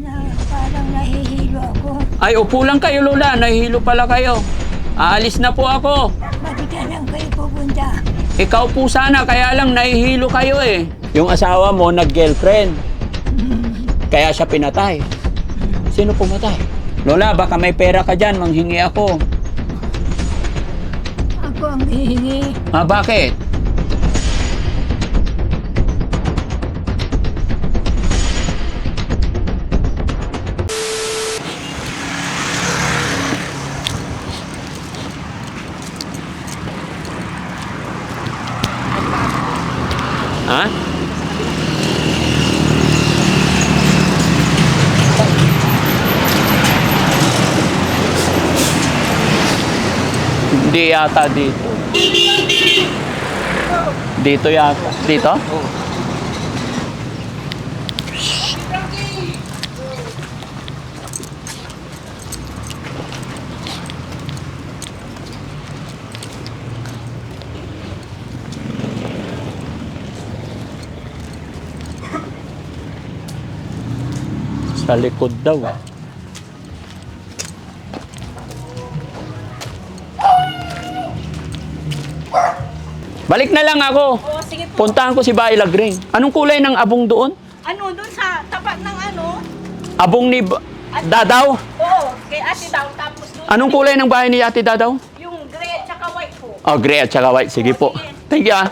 na parang nahihilo ako. Ay, upo lang kayo, Lola. Nahihilo pala kayo. Aalis na po ako. Bakit ka lang kayo pupunta? Ikaw po sana, kaya lang nahihilo kayo eh. Yung asawa mo, nag-girlfriend. Kaya siya pinatay. Sino pumatay? Lola, baka may pera ka dyan, manghingi ako. Ako ang hihingi. Ah, bakit? Ha? Hindi yata dito. Dito yata. Dito? Sa likod daw. Balik na lang ako. Oh, sige po. Puntahan ko si Baila Green. Anong kulay ng abong doon? Ano, dun sa tapat ng ano? Abong ni Ba- Dadaw? Oo, kay ate daw. Tapos dun, Anong kulay ng bahay ni Ate Dadaw? yung gray at saka white po. Oh, gray at saka white. Sige po. Thank you ah.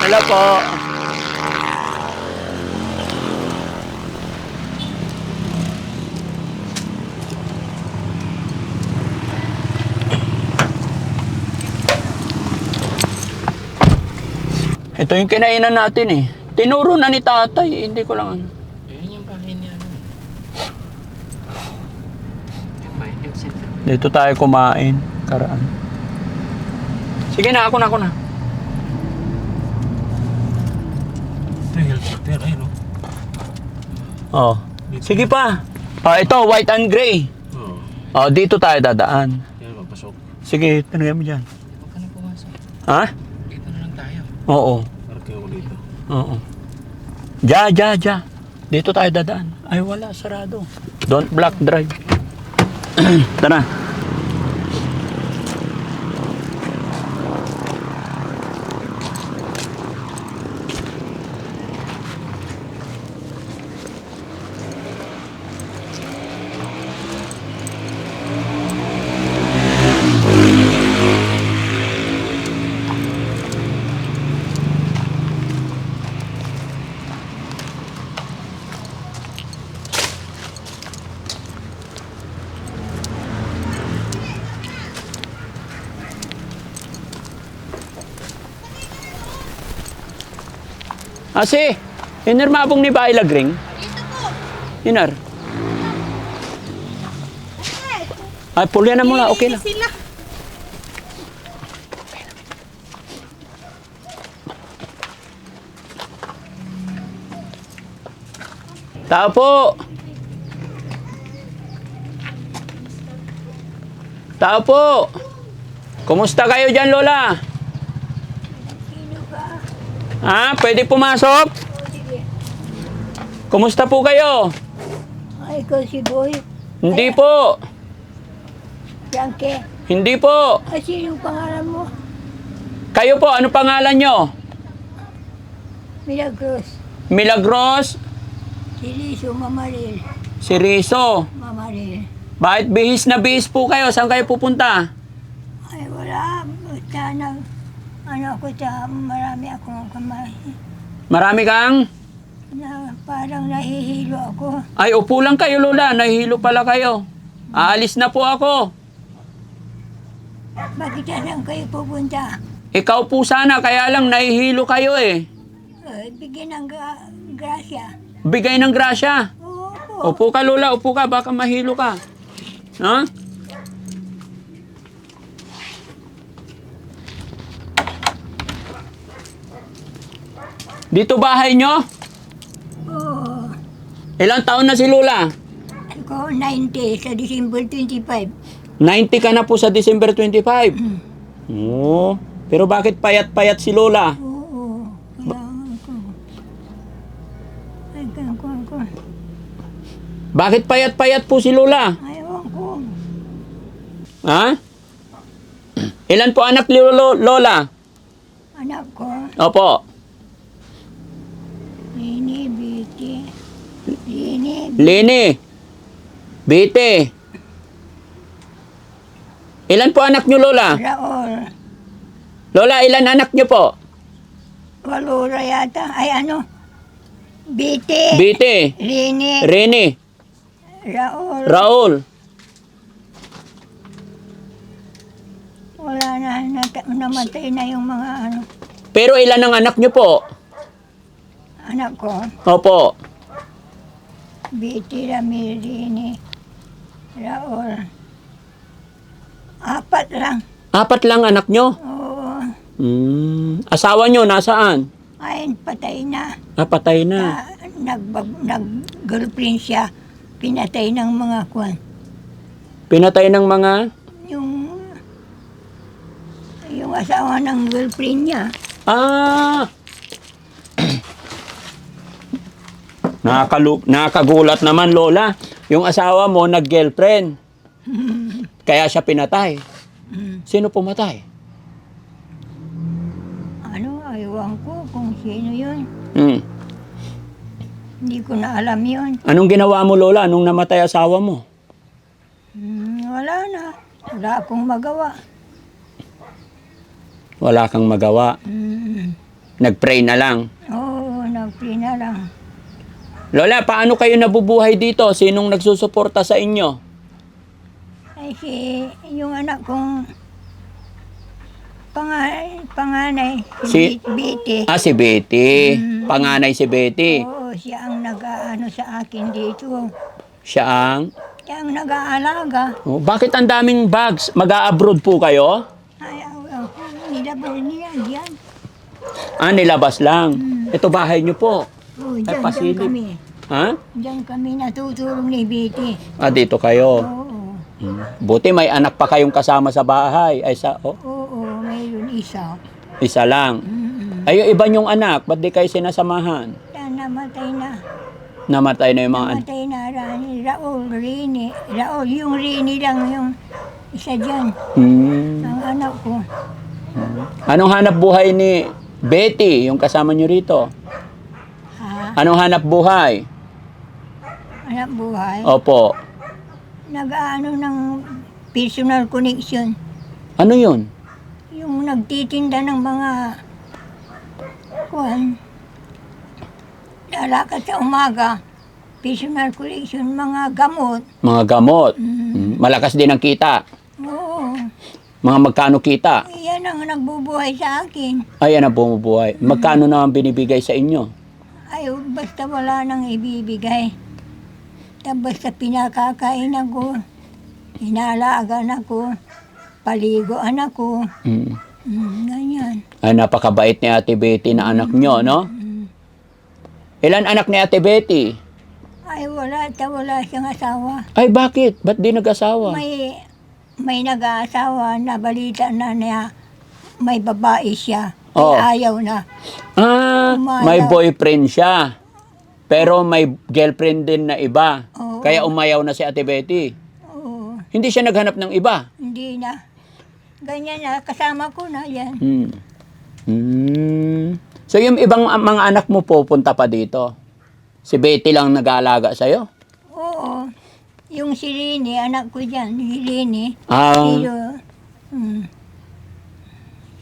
Hello po. Ito yung kinainan natin eh. Tinuro na ni tatay. Hindi ko lang ano. Dito tayo kumain. Karaan. Sige na, ako na, ako na. Ito yung health center, ayun no? Oh. Sige pa. Oh, ito, white and gray. Oo. Oh, dito tayo dadaan. Yan, magpasok. Sige, tanongin mo dyan. Huwag ka na pumasok. Ha? Dito na lang tayo. Oo. Parang ako dito. Oo. Ja, ja, ja. Dito tayo dadaan. Ay, wala. Sarado. Don't block drive. Tara. Ase, inar mabong ni Baila Gring? Inar. Ay, pulyan na muna. Okay. Sila. Tao po. Tao po. Kumusta kayo dyan, Lola? Sino? Ha? Pwede pumasok? Kumusta po kayo? Ay, ikaw si Boy. Hindi po. Frankie. Hindi po. Ay, sinong pangalan mo? Kayo po, ano pangalan nyo? Milagros. Milagros? Si Liso Mamaril. Si Rizo. Mamaril. Bakit bihis na bihis po kayo? Saan kayo pupunta? Ay, wala. Basta na, ano ako sa marami akong kamay. Marami kang? Na, parang nahihilo ako. Ay, upo lang kayo, Lola. Nahihilo pala kayo. Aalis na po ako. Bakit lang kayo pupunta? Ikaw po sana, kaya lang nahihilo kayo eh. Ay, bigyan ng gra- grasya. Bigay ng grasya. Oo. Upo ka, Lola. Upo ka. Baka mahilo ka. Ha? Dito bahay nyo? Ilang taon na si Lola? Ako, 90 sa December 25. 90 ka na po sa December 25. Oo. Pero bakit payat-payat si Lola? Oo, kaya ako. Ay, ako, ako. Bakit payat-payat po si Lola? Ayaw ko. Ha? Ilan po anak ni Lola? Anak ko, Opo. Rini, Biti. Lini. Bite. Ilan po anak niyo, Lola? Raol. Lola, ilan anak niyo po? Walura yata. Ay, ano? Biti. Bite. Rini, Rene. Raol. Raul. Wala na, nat- namatay na yung mga ano, Pero ilan ang anak niyo po? anak ko. Opo. Biti, Ramirini, Raol. Apat lang. Apat lang anak niyo? Oo. Hmm. Asawa niyo nasaan? Ay, patay na. Ah, patay na. na nag, nag-girlfriend siya. Pinatay ng mga kwan. Pinatay ng mga... Yung yung asawa ng girlfriend niya. Ah! Nakakalu- nakakagulat naman, Lola. Yung asawa mo, nag-girlfriend. Kaya siya pinatay. Sino pumatay? Ano, aywan ko kung sino yun. Hmm. Hindi ko na alam yun. Anong ginawa mo, Lola, nung namatay asawa mo? Hmm, wala na. Wala akong magawa. Wala kang magawa. Hmm. Nag-pray na lang. Oo, nagpri na lang. Lola, paano kayo nabubuhay dito? Sinong nagsusuporta sa inyo? Ay si, yung anak kong panganay, panganay Si- si Biti. Ah, si Betty. Panganay si Betty. Oo, siya ang nag-aano sa akin dito. Siya ang... Siya ang nag-aalaga. Oh, bakit ang daming bags? Mag-a-abroad po kayo? Ay, aw, aw, nilabas niya diyan. Ah, nilabas lang. Ito bahay niyo po. Ay, diyan, diyan pasilip. kami. Ha? Diyan kami natutulong ni Biti. Ah, dito kayo. Oo, Hmm. Buti may anak pa kayong kasama sa bahay. Ay, sa, oh, oo, mayroon isa. isa lang. Mm-mm. Ay, yung iba niyong anak, ba't di kayo sinasamahan? Yan, namatay na. Namatay na yung mga anak. Namatay na Rani. Raul, Rini. Raul, yung Rini lang yung isa dyan. Hmm. Ang anak ko. Anong hanap buhay ni Betty, yung kasama niyo rito? Ha? Anong hanap buhay? Anak buhay. Opo. Nag-ano ng personal connection. Ano yun? Yung nagtitinda ng mga kuhan. Lalakad sa umaga. Personal collection, mga gamot. Mga gamot. Mm. Hmm. Malakas din ang kita. Oo. Mga magkano kita? Yan ang nagbubuhay sa akin. Ayan ang bumubuhay. Magkano naman binibigay sa inyo? Ay, basta wala nang ibibigay. Ta- Basta pinakakain ako. Inalagan ako. Paligoan ako. Hmm. Mm, ganyan. Ay, napakabait ni Ate Betty na anak nyo, no? Ilan anak ni Ate Betty? Ay, wala. Ta wala siyang asawa. Ay, bakit? Ba't di nag-asawa? May may nag-aasawa na balita na niya may babae siya. Ay, Oo. ayaw na. Ah, Umayaw. may boyfriend siya. Pero may girlfriend din na iba. Oo. Kaya umayaw na si Ate Betty. Oo, Hindi siya naghanap ng iba. hindi na. Ganyan na, kasama ko na yan. Hmm. Hmm. So yung ibang mga anak mo pupunta pa dito? Si Betty lang nag-aalaga sa'yo? Oo. Yung si Rini, anak ko dyan, si Rini. Ah, Pero, hmm,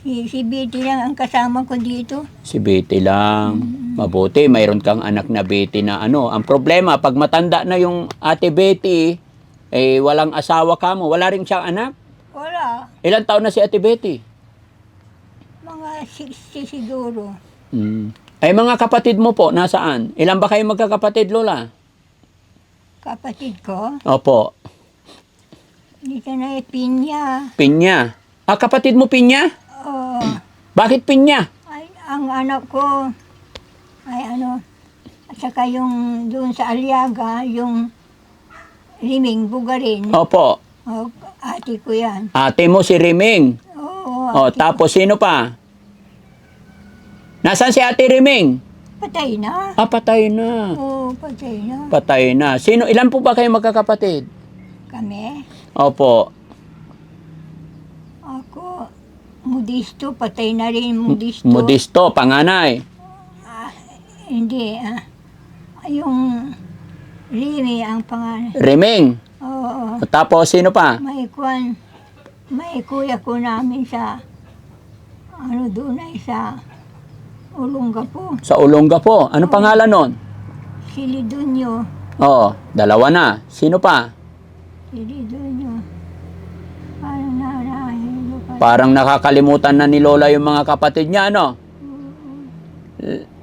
si, si Betty lang ang kasama ko dito. si Betty lang. Mabuti, mayroon kang anak na Betty na ano. Ang problema, pag matanda na yung ate Betty, eh walang asawa ka mo, wala rin siyang anak. Wala. Ilan taon na si ate Betty? Mga 60 siguro. Hmm. Ay mga kapatid mo po, nasaan? Ilan ba kayo magkakapatid, Lola? Kapatid ko, Opo. dito na eh, Pinya. Pinya. Ah, kapatid mo Pinya? Bakit Pinya? Ay, ang anak ko, ay ano, At saka yung doon sa Aliaga, yung Riming Bugarin. Opo. Oh, ate ko yan. Ate mo si Riming. Oo, O, ate tapos sino pa? Nasaan si Ate Riming? Patay na. Ah, patay na. Oo, patay na. Patay na. Sino, ilan po ba kayo magkakapatid? Kami. Opo. Ako, Mudisto, patay na rin Mudisto. Modisto, panganay. Hindi, ah. Yung Rimi ang pangalan. Riming. Oo. Tapos sino pa? May kwan, may kuya ko namin sa, ano doon ay sa Olongapo. Sa Olonga po. Ano pangalan nun? Si Lidunyo. Oo, dalawa na. Sino pa? Si Lidunyo. Parang nakakalimutan na ni Lola yung mga kapatid niya, ano?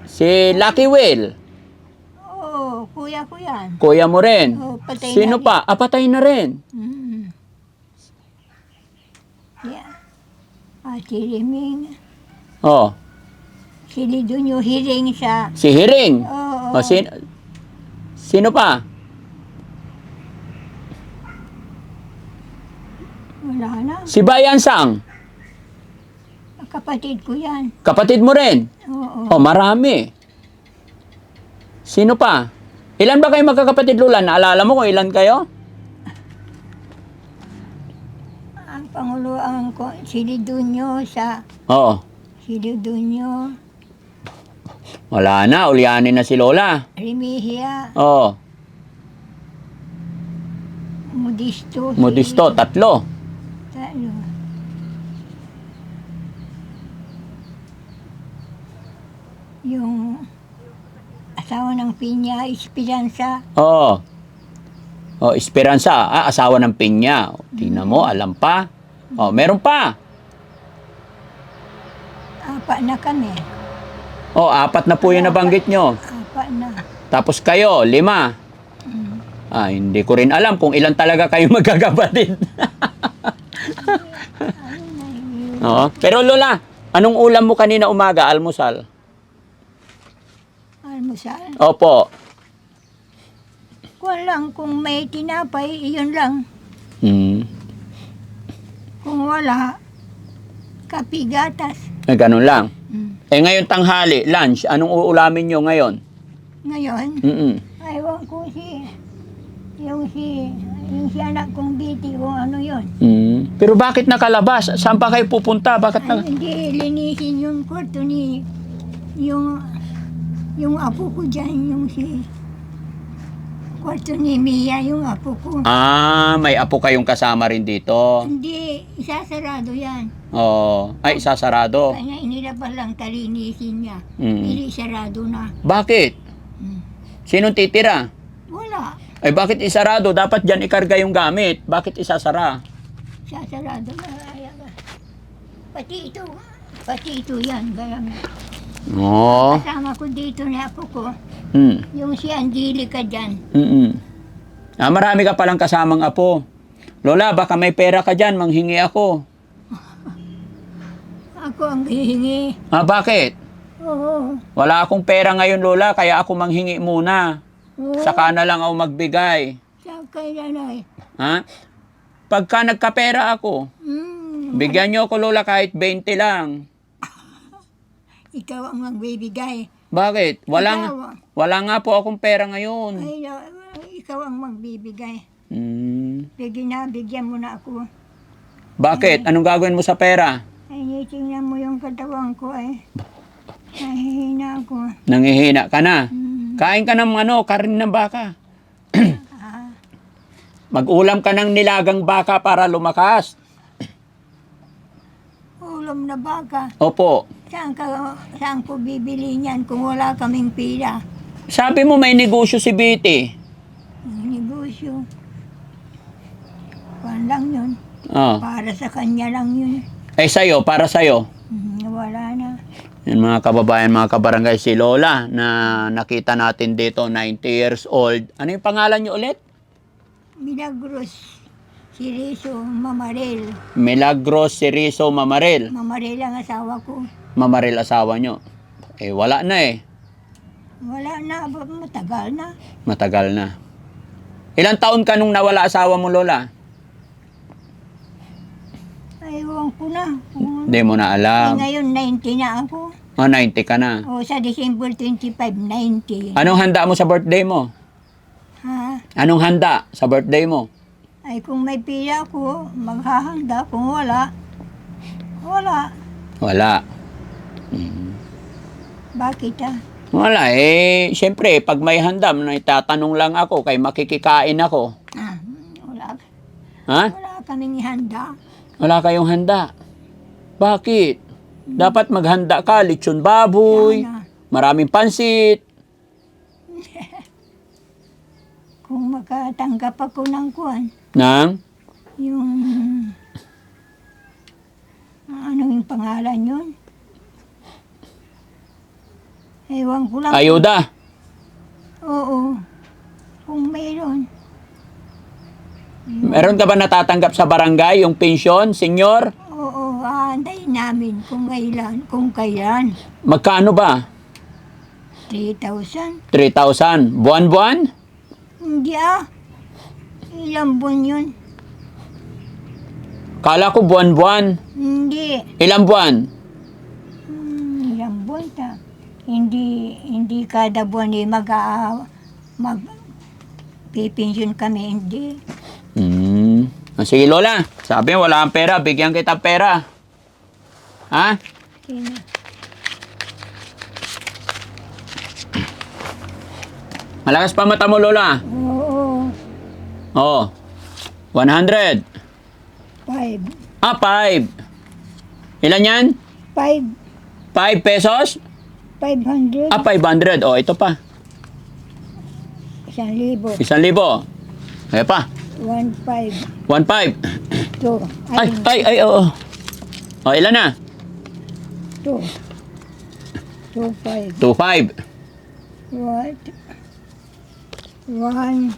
Si Lucky Will. Oo, kuya ko yan. Kuya mo rin. Oo, patay Sino na. pa? Ah, patay na rin. Mm. Yeah. At si Riming. Oh, Si Lidunyo hiring sa... si Hiring. Oo. O, sino, sino pa? Wala na. Si Bayan Sang. Kapatid ko yan. Kapatid mo rin. Oo. Oh, marami. Sino pa? Ilan ba kayo magkakapatid, Lola? Naalala mo kung ilan kayo? Ang panguluan ko, si Lidunyo sa... Oo. Si Lidunyo, Wala na, ulyanin na si Lola. Remihia, Oo. Modisto. Modisto, tatlo. Talo. Yung asawa ng Pinya, Esperanza. Oo. Oh, Esperanza, ah, asawa ng Pinya. Tingnan mo, alam pa. Oh, meron pa. Apat na kami. Oh, apat na po yung nabanggit nyo. Apat na. Tapos kayo, lima. Ah, hindi ko rin alam kung ilan talaga kayo magkakapatid. Oo. Pero Lola, anong ulam mo kanina umaga, almusal? Almusal. Opo. Kung lang, kung may tinapay, iyon lang. Hmm. Kung wala, kapigatas. Eh, ganun lang. Mm. Eh, ngayon tanghali, lunch, anong uulamin nyo ngayon? Ngayon, Mm-mm. Aywan ko si, yung si, yung si anak kong biti kung ano yon. Mm. Pero bakit nakalabas? Saan pa kayo pupunta? Bakit na... Ay, hindi linisin yung kwarto ni, yung, yung apo ko dyan, yung si, kwarto ni Mia, yung apo ko. Ah, may apo kayong kasama rin dito. Hindi, isasarado yan. Oh, ay sasarado. Kanya inilabas lang kalinisin niya. Mm. Hindi sarado na. Bakit? Mm. Sinong titira? Wala. Ay bakit isarado? Dapat dyan ikarga yung gamit. Bakit isasara? Sasarado na. Pati ito, pati ito yan. Kaya Oo. kasama ko dito ni apo ko. Mm. Yung si Angelica dyan. Mm-mm. Ah, marami ka palang kasamang apo. Lola, baka may pera ka dyan, manghingi ako. Ako ang hihingi. Ah, bakit? Oo. Wala akong pera ngayon, Lola, kaya ako manghingi muna. Oo. Saka na lang ako magbigay. Sa kay nanay. Ha? Pagka nagkapera ako, Hmm. bigyan niyo ako, Lola, kahit 20 lang. Ikaw ang magbibigay. Bakit? Wala, nga- Ikaw, wala nga po akong pera ngayon. ay, na- ikaw ang magbibigay. Hmm. Sige na, bigyan mo na ako. Bakit? Anong gagawin mo sa pera? Ay, tingnan mo yung katawan ko ay. Nahihina ako. Nangihina ka na. Hmm. Kain ka ng ano, karin ng baka. Ah, Mag-ulam ka ng nilagang baka para lumakas. ulam na baka. Opo. Saan, ka, saan ko bibili niyan kung wala kaming pila? Sabi mo may negosyo si Biti. Ang negosyo. Kuan lang yun. Oh. Para sa kanya lang yun. Eh sa'yo, para sa'yo. Hmm, wala na. Yan mga kababayan, mga kabarangay, si Lola na nakita natin dito, 90 years old. Ano yung pangalan niyo ulit? Milagros. Si Rizo Mamarel. Milagros Cerizo Mamarel. Mamarel ang asawa ko. Mamarel asawa niyo. Eh, wala na eh. Wala na, matagal na. Matagal na. Ilang taon ka nung nawala asawa mo, Lola? Ewan ko na. Hindi mo na eh, alam. ngayon 90 na ako. Oh, 90 ka na. O sa December 25, 90. Anong handa mo sa birthday mo? Ha? Anong handa sa birthday mo? Ay kung may pila ko, maghahanda. Kung wala, wala. Wala. Mm. Bakit ah? Wala eh, siyempre, pag may handa, may tatanong lang ako, kay makikikain ako. ah wala. Ha? Wala kaming handa. Wala kayong handa. Bakit? Dapat maghanda ka, lechon baboy, maraming pansit. Kung makatanggap ako ng kuwan, Nang? yung... Ano yung pangalan yun? Ewan ko lang. Ayuda. Oo. Kung mayroon. Meron ka ba natatanggap sa barangay, yung pensyon, senyor? Oo, aantayin namin kung kailan. Kung kailan. Magkano ba? 3,000? 3,000. Buwan-buwan? Hindi ah. Ilang buwan yun? Kala ko buwan-buwan. Hindi. Ilang buwan? Hmm, ilang buwan ta. Hindi, hindi kada buwan eh mag, ah, mag, pipensyon kami. Hindi. Ah, Sige, Lola. Sabi, wala kang pera. Bigyan kita pera. Ha? Sino? Malakas pa mata mo, Lola. Oo. Oo. 100. Five. Ah, 5. Ilan yan? Five. 5 pesos? Five hundred. Ah, 500. Oh, ito pa. Isang libo. Isang libo. Ayan pa. One five. 1.5. Two. Ay, ay, ay, oo. Oh, ilan na? Two. Two five. 2.5. What? One,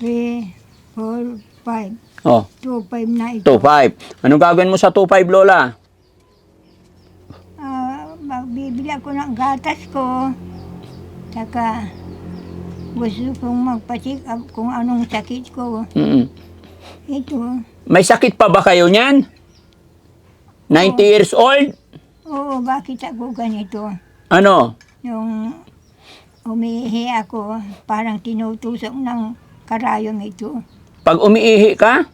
three, four, five. Oh, Two, five na ito. 2.5. Anong gagawin mo sa 2.5, Lola? Ah, magbibili ako ng gatas ko. Saka, gusto kong magpa-check up kung anong sakit ko. Mm-mm. Ito. May sakit pa ba kayo niyan? 90 years old? Oo, bakit ako ganito? Ano? Yung umiihi ako, parang tinutusok ng karayom ito. Pag umiihi ka?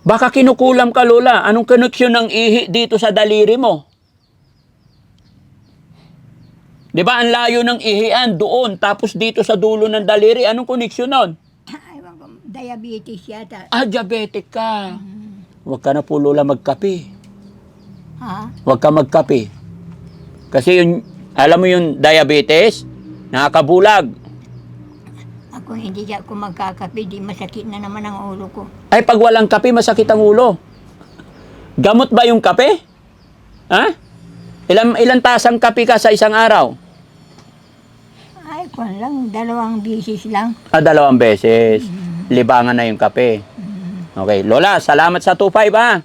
Baka kinukulam ka, Lola. Anong koneksyon ng ihi dito sa daliri mo? Di ba ang layo ng ihian doon, tapos dito sa dulo ng daliri, anong koneksyon nun? Ewan ko, diabetes yata. Ah, diabetic ka. Huwag ka na po, Lola, magkape. Ha? Huwag ka magkape. Kasi yun, alam mo yung diabetes, nakakabulag. Ako hindi ako magkakape, di masakit na naman ang ulo ko. Ay, pag walang kape, masakit ang ulo. Gamot ba yung kape? Ha? Ilan, ilan tasang kape ka sa isang araw? Ay, kung lang, dalawang bisis lang. Ah, dalawang beses. Libangan na yung kape. Okay. Lola, salamat sa 2.5 ha.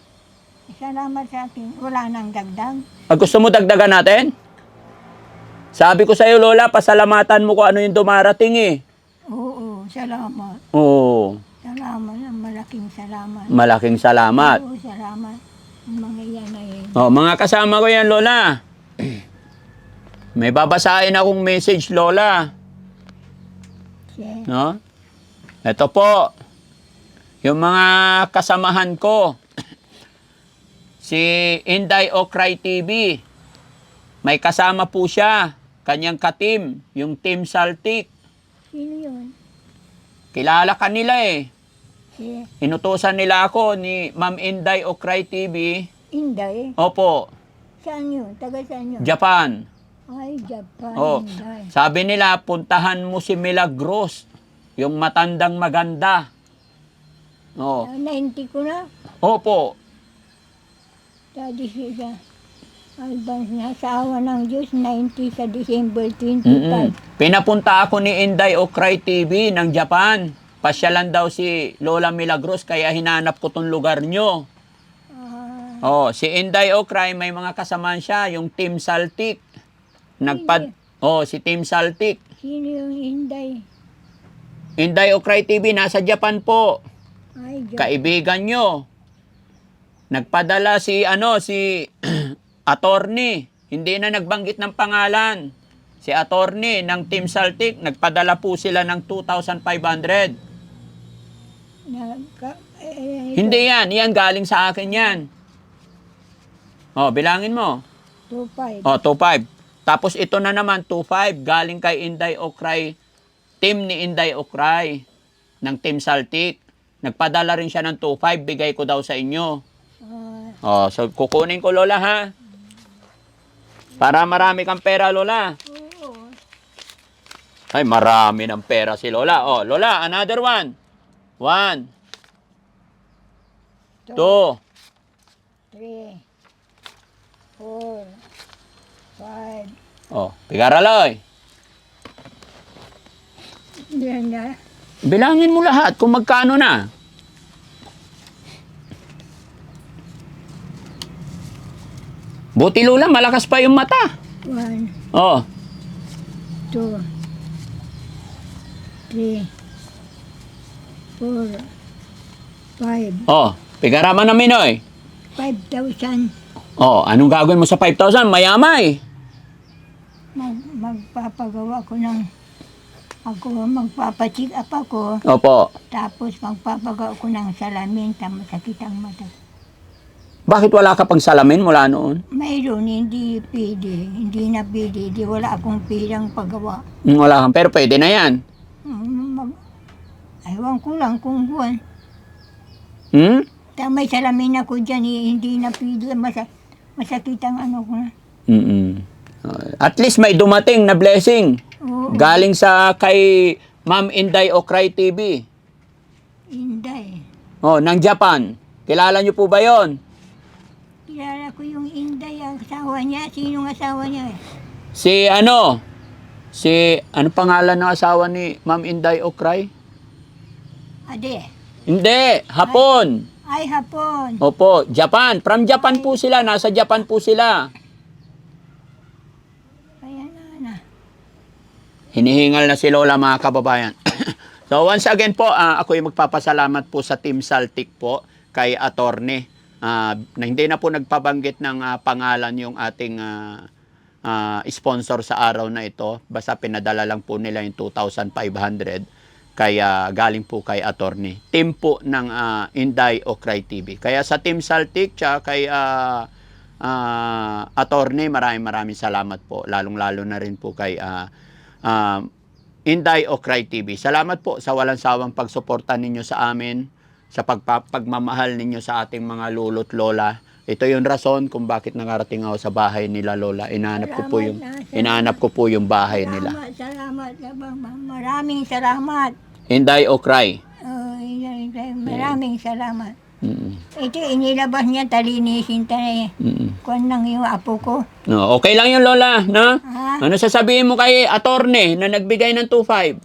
Salamat sa akin. Wala nang dagdag. Ah, gusto mo dagdagan natin? Sabi ko sa iyo, Lola, pasalamatan mo ko ano yung dumarating eh. Oo, salamat. Oo. Salamat, malaking salamat. Malaking salamat. Oo, salamat. Mga yan ay Oh, mga kasama ko yan, Lola. May babasahin akong message, Lola. No? Ito po. Yung mga kasamahan ko. Si Inday Okray TV. May kasama po siya. Kanyang katim. Yung Team Saltik. Sino yun? Kilala ka nila eh. Si Inutusan nila ako ni Ma'am Inday Okray TV. Inday. Opo, Saan yun? Taga saan yun? Japan. Ay, Japan. Oh, Inday. sabi nila, puntahan mo si Milagros. Yung matandang maganda. Oh, Ah, 90 ko na. opo. Dati siya. Advance na sa awa ng Diyos, 90 sa December 25. Mm-mm. Pinapunta ako ni Inday Okray TV ng Japan. Pasyalan daw si Lola Milagros kaya hinanap ko tong lugar nyo. Ah, Oh, si Inday Okray may mga kasamaan siya, yung Team Saltik. Nagpad Oh, si Team Saltik. Sino yung Inday? Inday Okray TV, nasa Japan po. Ay, Diyos. Kaibigan nyo. Nagpadala si, ano, si attorney. Hindi na nagbanggit ng pangalan. Si attorney ng Team Saltik, nagpadala po sila ng 2,500. Nagka, eh, Hindi yan. Yan galing sa akin yan. Oh, bilangin mo. 2-5. Oh, 2.5. Tapos ito na naman, 2.5. Galing kay Inday Okray. Team ni Inday Okray ng Team Saltik. Nagpadala rin siya ng 2.5. Bigay ko daw sa inyo. Ah, Oh, so kukunin ko, Lola, ha? Para marami kang pera, Lola. Ay, marami ng pera si Lola. Oh, Lola, another one. One, two, 3, 4, 5. oh, pigaraloy. Yan na. Bilangin mo lahat kung magkano na. Buti Lola, malakas pa yung mata. 1, Oh, 2, 3, 4, 5. oh, pigaraman na Minoy. 5,000. Oh, anong gagawin mo sa 5,000? Mayamay. Mag, magpapagawa ko ng ako magpapacheck up ako Opo. tapos magpapagawa ko ng salamin tama sakit ang mata. Bakit wala ka pang salamin mula noon? Mayroon hindi pwede, hindi na pwede, di wala akong pirang pagawa. Hmm, Wala kang, pero pwede na yan. Mm, Mag, aywan ko lang kung buwan. Hmm? Ta may salamin ako dyan, eh, hindi na pwede, masa, masakit ang ano ko na. Mm-mm. At least may dumating na blessing. Oo, Galing sa kay Ma'am Inday Okray TV. Inday. Oh, ng Japan. Kilala niyo po ba 'yon? Kilala ko yung Inday, ang asawa niya. Sinong asawa niya? eh? Si ano? Si ano pangalan ng asawa ni Ma'am Inday Okray? Ade. Hindi, Hapon. Ay, hapon. Opo, Japan. From Japan po sila, nasa Japan po sila. Kaya na. Hinihingal na si Lola mga kababayan. so once again po, ah, ako yung magpapasalamat po sa Team Saltic po kay Attorney ah, na hindi na po nagpabanggit ng ah, pangalan yung ating ah, ah, sponsor sa araw na ito. Basta pinadala lang po nila yung 2,500 kaya galing po kay attorney. Team po ng ah, Inday Okray TV. Kaya sa Team Saltic tsaka kay ah, ah, attorney, maraming maraming salamat po. Lalong-lalo na rin po kay ah, ah, Inday Okray TV. Salamat po sa walang sawang pagsuporta ninyo sa amin, sa pagpa- pagmamahal ninyo sa ating mga lolo't lola. Ito yung rason kung bakit nakarating ako sa bahay nila lola. Inaanap ko po yung inaanap ko po yung bahay nila. Salamat, salamat. salamat. Maraming salamat. Inday Okray. Oh, Inday, maraming salamat. Mm. Ito, inilabas niya, talinisin tayo. Mm. Kuwan lang yung apo ko. No, okay lang yun lola, no? Ha? Ano sasabihin mo kay attorney na nagbigay ng 2.5?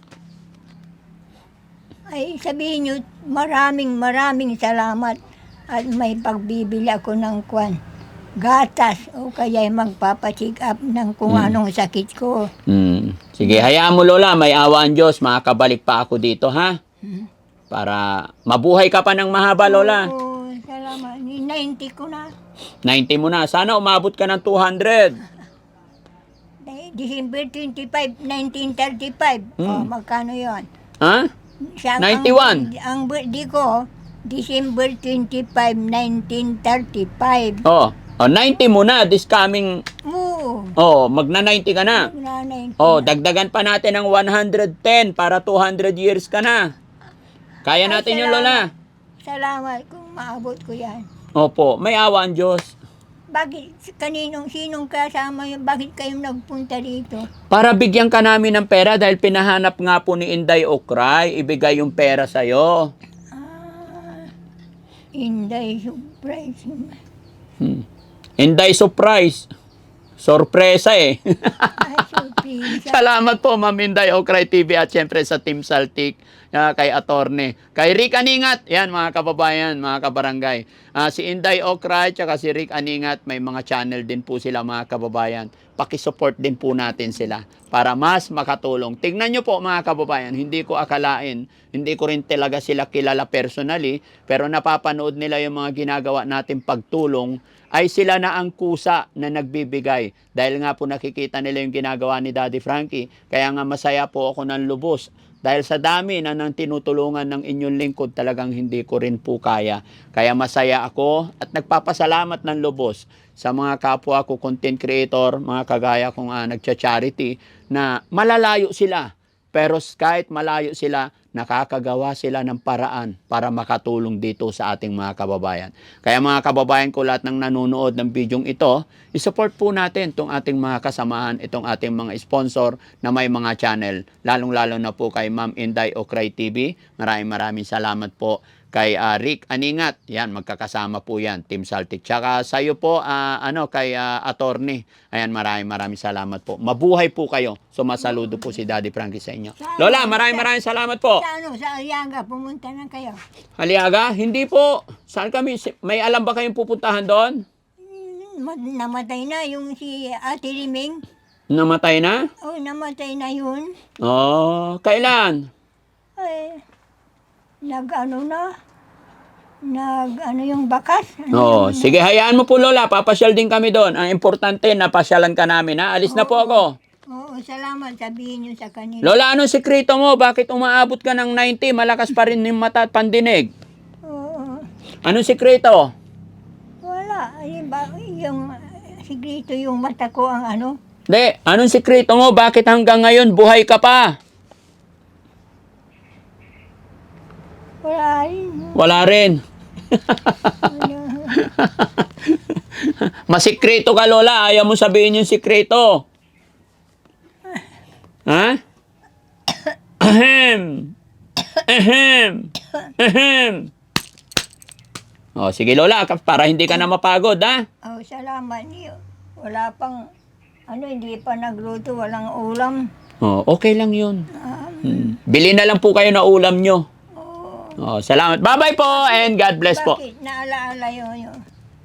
Ay, sabihin niyo, maraming maraming salamat. At may pagbibili ako ng kwan. Gatas o kaya magpapacheck up ng kung Mm. anong sakit ko. Mm. Sige, hayaan mo lola, may awa ang Diyos, makakabalik pa ako dito ha? Hmm. Para mabuhay ka pa ng mahaba lola. Oo, salamat. Ni 90 ko na. 90 mo na. Sana umabot ka ng 200. Eh, December 25, 1935. Oh, Mm. magkano yon? Ha? Siya, 91. Ang, ang birthday ko, December 25, 1935. Oh, oh 90 mo na this coming Oo. Oh, magna 90 ka na. Na 90 Oh, dagdagan pa natin ng 110 para 200 years ka na. Kaya Ay, natin yun, salamat. Lola. Salamat kung maabot ko yan. Opo, may awa ang Diyos. Bakit, kaninong, sinong kasama yun? Bakit kayo nagpunta dito? Para bigyan ka namin ng pera dahil pinahanap nga po ni Inday Okray, ibigay yung pera sa'yo. Ah, Inday, surprise. Hmm. Inday surprise. Sorpresa eh. Surprise. Salamat po, Ma'am Inday Okray TV at syempre sa Team Saltik, ah, kay Attorney. Kay Rick Aningat, yan mga kababayan, mga kabarangay. Ah, si Inday Okray, tsaka si Rick Aningat, may mga channel din po sila mga kababayan. Pakisupport din po natin sila para mas makatulong. Tingnan nyo po mga kababayan, hindi ko akalain, hindi ko rin talaga sila kilala personally, pero napapanood nila yung mga ginagawa natin pagtulong, ay sila na ang kusa na nagbibigay. Dahil nga po nakikita nila yung ginagawa ni Daddy Frankie, kaya nga masaya po ako ng lubos. Dahil sa dami na nang tinutulungan ng inyong lingkod, talagang hindi ko rin po kaya. Kaya masaya ako at nagpapasalamat ng lubos sa mga kapwa ko content creator, mga kagaya kong uh, nagcha-charity, na malalayo sila. Pero kahit malayo sila, nakakagawa sila ng paraan para makatulong dito sa ating mga kababayan. Kaya mga kababayan ko lahat ng nanonood ng bidyong ito, isupport po natin itong ating mga kasamahan, itong ating mga sponsor na may mga channel. Lalong-lalo na po kay Ma'am Inday Okray TV. Maraming maraming salamat po kay ah, Rick Aningat. Yan, magkakasama po yan, Team Saltic. Tsaka sa iyo po, ah, ano, kay ah, Attorney. Ayan, maraming maraming salamat po. Mabuhay po kayo. Sumasaludo po si Daddy Frankie sa inyo. Lola, maraming maraming salamat po. Sa ano, sa Aliaga, pumunta na kayo. Haliaga, hindi po. Saan kami? May alam ba kayong pupuntahan doon? Ma- Namatay na yung si Ate Liming. Namatay na? Oh, namatay na yun. Oh, kailan? Ay, nag ano na, nag ano yung bakas. Ano Oo, yung- sige, hayaan mo po Lola. Papasyal din kami doon. Ang importante, napasyalan ka namin ha. Alis na po ako. Oo, salamat sabihin niyo sa kanila. Lola, anong sekreto mo? Bakit umaabot ka ng 90? Malakas pa rin yung mata at pandinig. Oo, Anong sekreto? wala. Ay, ba, yung sigrito yung mata ko ang ano. Hindi, anong sekreto mo? Bakit hanggang ngayon buhay ka pa? Wala rin. Wala rin. Masikreto ka, Lola. Ayaw mo sabihin yung sikreto. Ha? Ahem. Ahem. Ahem. O, sige, Lola. Para hindi ka na mapagod, ha? Oh, salamat niyo. Wala pang, ano, hindi pa nagluto, walang ulam. O, okay lang yun. Ah, Hmm. Bili na lang po kayo na ulam nyo. Oh, salamat. Bye-bye po and God bless po. bakit naalaala yun?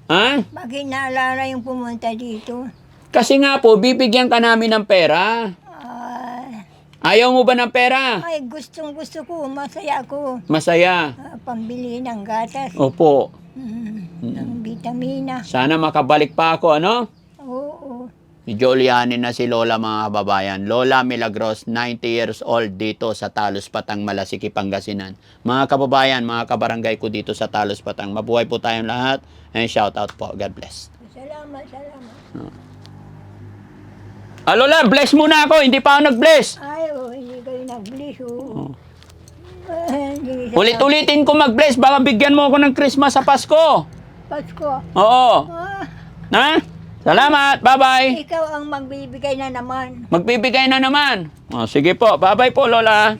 Ha? Bakit naalala yung pumunta dito? Kasi nga po, bibigyan ka namin ng pera. Ah, Ayaw mo ba ng pera? ay, gustong gusto ko, masaya ako. Masaya. Ah, pambili ng gatas, Opo. mm, ng vitamina. Sana makabalik pa ako, ano? Oo, Jolianin na si Lola mga kababayan. Lola Milagros, 90 years old dito sa Talos Patang, Malasiki, Pangasinan. Mga kababayan, mga kabarangay ko dito sa Talos Patang. Mabuhay po tayong lahat. And shout out po. God bless. salamat, salamat. Ah, Lola, bless muna ako. Hindi pa ako nag-bless. Ay, oh, hindi kayo nag-bless, oh. Ulit-ulitin ko mag-bless. Baka bigyan mo ako ng Christmas sa Pasko. Pasko. Oo. Ah, Ha? Salamat. Bye-bye. ikaw ang magbibigay na naman. Magbibigay na naman. Oh, sige po. Bye-bye po, Lola.